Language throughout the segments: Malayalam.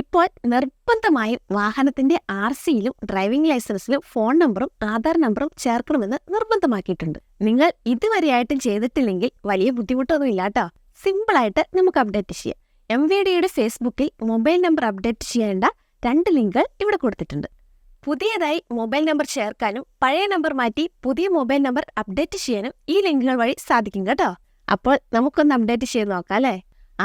ഇപ്പോൾ നിർബന്ധമായും വാഹനത്തിന്റെ ആർ സിയിലും ഡ്രൈവിംഗ് ലൈസൻസിലും ഫോൺ നമ്പറും ആധാർ നമ്പറും ചേർക്കണമെന്ന് നിർബന്ധമാക്കിയിട്ടുണ്ട്. നിങ്ങൾ ഇതുവരെയായിട്ടും ചെയ്തിട്ടില്ലെങ്കിൽ വലിയ ബുദ്ധിമുട്ടൊന്നും ഇല്ലാട്ടോ സിമ്പിളായിട്ട് നമുക്ക് അപ്ഡേറ്റ് ചെയ്യാം. എം വി ഡിയുടെ ഫേസ്ബുക്കിൽ മൊബൈൽ നമ്പർ അപ്ഡേറ്റ് ചെയ്യേണ്ട രണ്ട് ലിങ്കുകൾ ഇവിടെ കൊടുത്തിട്ടുണ്ട്. പുതിയതായി മൊബൈൽ നമ്പർ ചേർക്കാനും പഴയ നമ്പർ മാറ്റി പുതിയ മൊബൈൽ നമ്പർ അപ്ഡേറ്റ് ചെയ്യാനും ഈ ലിങ്കുകൾ വഴി സാധിക്കും കേട്ടോ. അപ്പോൾ നമുക്കൊന്ന് അപ്ഡേറ്റ് ചെയ്ത് നോക്കാം അല്ലേ?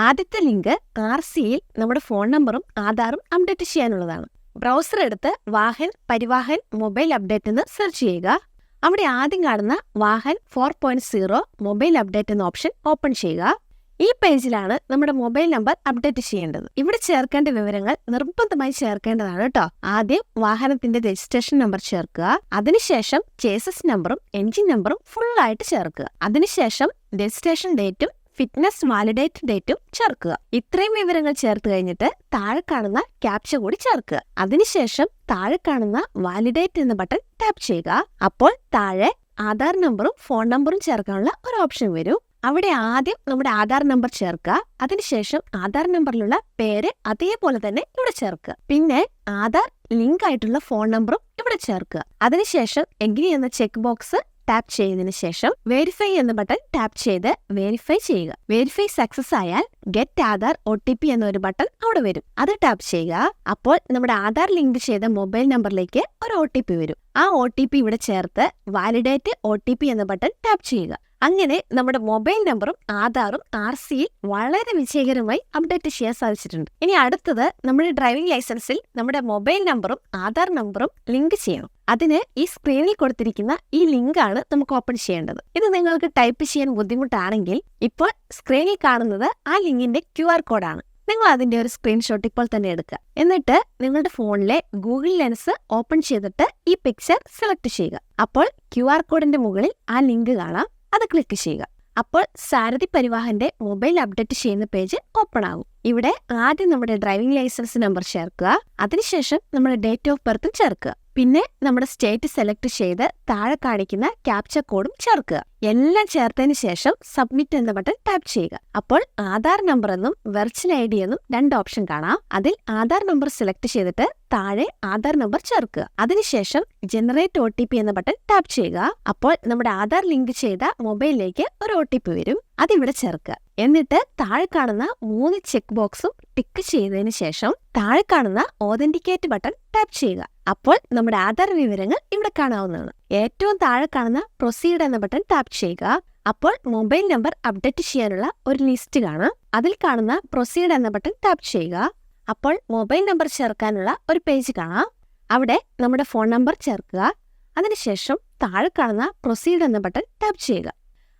ആദ്യത്തെ ലിങ്ക് ആർ സിയിൽ നമ്മുടെ ഫോൺ നമ്പറും ആധാറും അപ്ഡേറ്റ് ചെയ്യാനുള്ളതാണ്. ബ്രൗസർ എടുത്ത് വാഹൻ പരിവാഹൻ മൊബൈൽ അപ്ഡേറ്റ് എന്ന് സെർച്ച് ചെയ്യുക. അവിടെ ആദ്യം കാണുന്ന Vahan four point zero mobile update എന്ന ഓപ്ഷൻ ഓപ്പൺ ചെയ്യുക. ഈ പേജിലാണ് നമ്മുടെ മൊബൈൽ നമ്പർ അപ്ഡേറ്റ് ചെയ്യേണ്ടത്. ഇവിടെ ചേർക്കേണ്ട വിവരങ്ങൾ നിർബന്ധമായി ചേർക്കേണ്ടതാണ് കേട്ടോ. ആദ്യം വാഹനത്തിന്റെ രജിസ്ട്രേഷൻ നമ്പർ ചേർക്കുക. അതിനുശേഷം ചേസസ് നമ്പറും എൻജിൻ നമ്പറും ഫുൾ ആയിട്ട് ചേർക്കുക. അതിനുശേഷം രജിസ്ട്രേഷൻ ഡേറ്റും ഫിറ്റ്നസ് വാലിഡേറ്റ് ഡേറ്റും ചേർക്കുക. ഇത്രയും വിവരങ്ങൾ ചേർത്ത് കഴിഞ്ഞിട്ട് താഴെ കാണുന്ന ക്യാപ്ച കൂടി ചേർക്കുക. അതിനുശേഷം താഴെ കാണുന്ന വാലിഡേറ്റ് എന്ന ബട്ടൺ ടാപ്പ് ചെയ്യുക. അപ്പോൾ താഴെ ആധാർ നമ്പറും ഫോൺ നമ്പറും ചേർക്കാനുള്ള ഒരു ഓപ്ഷൻ വരും. അവിടെ ആദ്യം നമ്മുടെ ആധാർ നമ്പർ ചേർക്കുക. അതിനുശേഷം ആധാർ നമ്പറിലുള്ള പേര് അതേപോലെ തന്നെ ഇവിടെ ചേർക്കുക. പിന്നെ ആധാർ ലിങ്ക് ആയിട്ടുള്ള ഫോൺ നമ്പറും ഇവിടെ ചേർക്കുക. അതിനുശേഷം എഗ്രി എന്ന ചെക്ക് ബോക്സ് ടാപ്പ് ചെയ്തതിനു ശേഷം വെരിഫൈ എന്ന ബട്ടൺ ടാപ്പ് ചെയ്ത് വെരിഫൈ ചെയ്യുക. വെരിഫൈ സക്സസ് ആയാൽ get Aadhaar O T P എന്നൊരു ബട്ടൺ അവിടെ വരും. അത് ടാപ്പ് ചെയ്യുക. അപ്പോൾ നമ്മുടെ ആധാർ ലിങ്ക് ചെയ്ത മൊബൈൽ നമ്പറിലേക്ക് ഒരു ഒ ടി പി വരും. ആ ഒ ടി പി ഇവിടെ ചേർത്ത് വാലിഡേറ്റ് ഒ ടി പി എന്ന ബട്ടൺ ടാപ്പ് ചെയ്യുക. അങ്ങനെ നമ്മുടെ മൊബൈൽ നമ്പറും ആധാറും ആർ സിയിൽ വളരെ വിജയകരമായി അപ്ഡേറ്റ് ചെയ്യാൻ സാധിച്ചിട്ടുണ്ട്. ഇനി അടുത്തത് നമ്മുടെ ഡ്രൈവിംഗ് ലൈസൻസിൽ നമ്മുടെ മൊബൈൽ നമ്പറും ആധാർ നമ്പറും ലിങ്ക് ചെയ്യണം. അതിന് ഈ സ്ക്രീനിൽ കൊടുത്തിരിക്കുന്ന ഈ ലിങ്കാണ് നമുക്ക് ഓപ്പൺ ചെയ്യേണ്ടത്. ഇത് നിങ്ങൾക്ക് ടൈപ്പ് ചെയ്യാൻ ബുദ്ധിമുട്ടാണെങ്കിൽ ഇപ്പോൾ സ്ക്രീനിൽ കാണുന്നത് ആ ലിങ്കിന്റെ ക്യു ആർ കോഡാണ്. നിങ്ങൾ അതിന്റെ ഒരു സ്ക്രീൻഷോട്ട് ഇപ്പോൾ തന്നെ എടുക്കുക. എന്നിട്ട് നിങ്ങളുടെ ഫോണിലെ ഗൂഗിൾ ലെൻസ് ഓപ്പൺ ചെയ്തിട്ട് ഈ പിക്ചർ സെലക്ട് ചെയ്യുക. അപ്പോൾ ക്യു ആർ കോഡിന്റെ മുകളിൽ ആ ലിങ്ക് കാണാം. അത് ക്ലിക്ക് ചെയ്യുക. അപ്പോൾ സാരഥി പരിവാഹന്റെ മൊബൈൽ അപ്ഡേറ്റ് ചെയ്യുന്ന പേജ് ഓപ്പൺ ആകും. ഇവിടെ ആദ്യം നമ്മുടെ ഡ്രൈവിംഗ് ലൈസൻസ് നമ്പർ ചേർക്കുക. അതിനുശേഷം നമ്മുടെ ഡേറ്റ് ഓഫ് ബർത്തും ചേർക്കുക. പിന്നെ നമ്മുടെ സ്റ്റേറ്റ് സെലക്ട് ചെയ്ത് താഴെ കാണിക്കുന്ന ക്യാപ്ച കോഡും ചേർക്കുക. എല്ലാം ചേർത്തതിന് ശേഷം സബ്മിറ്റ് എന്ന ബട്ടൺ ടാപ്പ് ചെയ്യുക. അപ്പോൾ ആധാർ നമ്പർ എന്നും വെർച്വൽ ഐ ഡി എന്നും രണ്ട് ഓപ്ഷൻ കാണാം. അതിൽ ആധാർ നമ്പർ സെലക്ട് ചെയ്തിട്ട് താഴെ ആധാർ നമ്പർ ചേർക്കുക. അതിനുശേഷം ജനറേറ്റ് ഒ ടി പി എന്ന ബട്ടൺ ടാപ്പ് ചെയ്യുക. അപ്പോൾ നമ്മുടെ ആധാർ ലിങ്ക് ചെയ്ത മൊബൈലിലേക്ക് ഒരു ഒ ടി പി വരും. അതിവിടെ ചേർക്കുക. എന്നിട്ട് താഴെ കാണുന്ന മൂന്ന് ചെക്ക് ബോക്സും ടിക്ക് ചെയ്തതിന് ശേഷം താഴെ കാണുന്ന ഓതന്റിക്കേറ്റ് ബട്ടൺ ടാപ്പ് ചെയ്യുക. അപ്പോൾ നമ്മുടെ ആധാർ വിവരങ്ങൾ ഇവിടെ കാണാവുന്നതാണ്. ഏറ്റവും താഴെ കാണുന്ന പ്രൊസീഡ് എന്ന ബട്ടൺ ടാപ്പ് ചെയ്യുക. അപ്പോൾ മൊബൈൽ നമ്പർ അപ്ഡേറ്റ് ചെയ്യാനുള്ള ഒരു ലിസ്റ്റ് കാണാം. അതിൽ കാണുന്ന പ്രൊസീഡ് എന്ന ബട്ടൺ ടാപ്പ് ചെയ്യുക. അപ്പോൾ മൊബൈൽ നമ്പർ ചേർക്കാനുള്ള ഒരു പേജ് കാണാം. അവിടെ നമ്മുടെ ഫോൺ നമ്പർ ചേർക്കുക. അതിനുശേഷം താഴെ കാണുന്ന പ്രൊസീഡ് എന്ന ബട്ടൺ ടാപ്പ് ചെയ്യുക.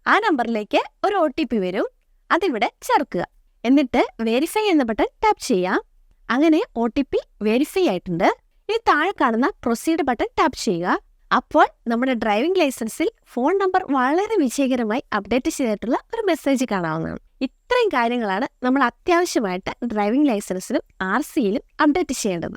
ആ നമ്പറിലേക്ക് ഒരു ഒ ടി പി വരും. അതിവിടെ ചേർക്കുക. എന്നിട്ട് വെരിഫൈ എന്ന ബട്ടൺ ടാപ്പ് ചെയ്യാം. അങ്ങനെ ഒ ടി പി വെരിഫൈ ആയിട്ടുണ്ട്. ഇനി താഴെ കാണുന്ന പ്രൊസീഡ് ബട്ടൺ ടാപ്പ് ചെയ്യുക. അപ്പോൾ നമ്മുടെ ഡ്രൈവിംഗ് ലൈസൻസിൽ ഫോൺ നമ്പർ വളരെ വിജയകരമായി അപ്ഡേറ്റ് ചെയ്തിട്ടുള്ള ഒരു മെസ്സേജ് കാണാവുന്നതാണ്. ഇത്രയും കാര്യങ്ങളാണ് നമ്മൾ അത്യാവശ്യമായിട്ട് ഡ്രൈവിംഗ് ലൈസൻസിലും ആർ സിയിലും അപ്ഡേറ്റ് ചെയ്യേണ്ടത്.